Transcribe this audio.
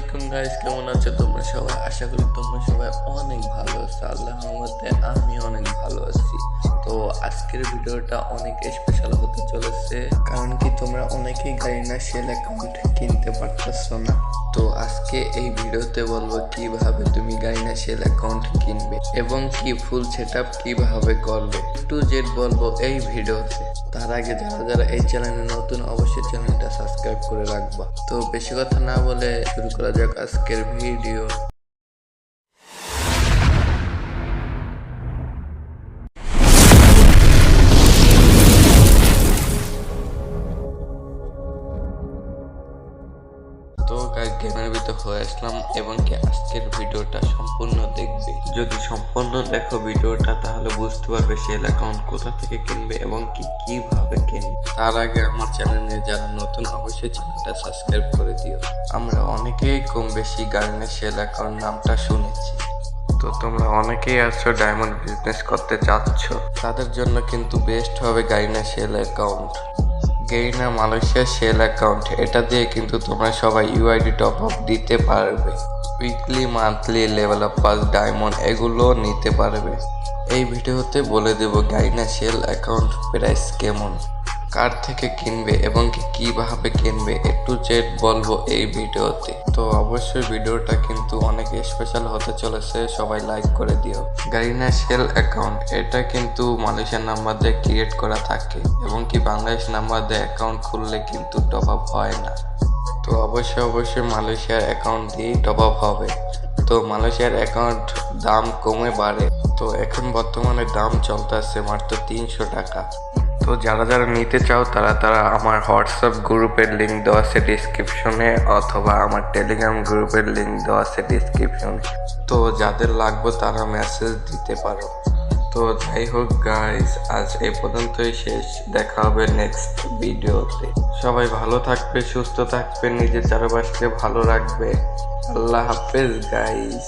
আলাইকুম গাইস কেমন আছো তোমরা সবাই? আশা করি তোমরা সবাই অনেক ভালো আছো। আল্লাহ রহমতে আমি অনেক ভালো আছি। তো আজকের ভিডিওটা অনেক স্পেশাল হতে চলেছে। কারণ কি তোমরা অনেকেই গাড়ি না, সেল অ্যাকাউন্ট কিনতে পারতেছো না। তো আজকে এই ভিডিওতে বলব কীভাবে তুমি গাড়ি না সেল অ্যাকাউন্ট কিনবে এবং কি ফুল সেট আপ কীভাবে করবে। টু জেড বলব এই ভিডিওতে। তার আগে যারা যারা এই চ্যানেলে নতুন, অবশ্যই চ্যানেলটা সাবস্ক্রাইব করে রাখবা। তো বেশি কথা না বলে শুরু করা যাক আজকের ভিডিও। তো গেমের ভিতর হয়ে আসলাম এবং কি আজকের ভিডিওটা সম্পূর্ণ দেখবে। যদি সম্পূর্ণ দেখো ভিডিওটা, তাহলে বুঝতে পারবে সেল অ্যাকাউন্ট কোথা থেকে কিনবে এবং কি কীভাবে কিনবে। তার আগে আমার চ্যানেলে যারা নতুন, অবশ্যই চ্যানেলটা সাবস্ক্রাইব করে দিও। আমরা অনেকেই কম বেশি গার্ডেনের সেল অ্যাকাউন্ট নামটা শুনেছি। তো তোমরা অনেকেই আছো ডায়মন্ড বিজনেস করতে চাচ্ছ। তাদের জন্য কিন্তু বেস্ট হবে Garena sell account Garena Malaysia sell account এটা দিয়ে কিন্তু তোমরা সবাই ইউআইডি টপ আপ দিতে পারবে। Weekly monthly level up pass diamond এগুলো নিতে পারবে। এই ভিডিওতে বলে দেব গাইনা সেল অ্যাকাউন্ট প্রাইস কেমন। কার থেকে কিনবে এবং কীভাবে কিনবে একটু জেড বলব এই ভিডিওতে। তো অবশ্যই ভিডিওটা কিন্তু অনেক স্পেশাল হতে চলেছে, সবাই লাইক করে দিও। গাইনা সেল অ্যাকাউন্ট এটা কিন্তু মালয়েশিয়ার নাম্বার দিয়ে ক্রিয়েট করা থাকে এবং কি বাংলাদেশ নাম্বার দিয়ে অ্যাকাউন্ট খুললে কিন্তু টপ আপ হয় না। তো অবশ্যই অবশ্যই মালয়েশিয়ার অ্যাকাউন্ট দিয়েই টপ আপ হবে। তো মালয়েশিয়ার অ্যাকাউন্ট দাম কমে বাড়ে। তো এখন বর্তমানে দাম চলতেছে মাত্র তিনশো টাকা। তো যারা যারা নিতে চাও, তারা তারা আমার হোয়াটসঅ্যাপ গ্রুপের লিঙ্ক দেওয়া আছে ডিসক্রিপশনে অথবা আমার টেলিগ্রাম গ্রুপের লিঙ্ক দেওয়া আছে ডিসক্রিপশনে তো যাদের লাগবে, তারা মেসেজ দিতে পারো। তো যাই হোক গাইস আজ এই পর্যন্তই শেষ। দেখা হবে নেক্সট ভিডিওতে সবাই ভালো থাকবে, সুস্থ থাকবে, নিজের চারপাশকে ভালো রাখবে। আল্লাহ হাফেজ গাইস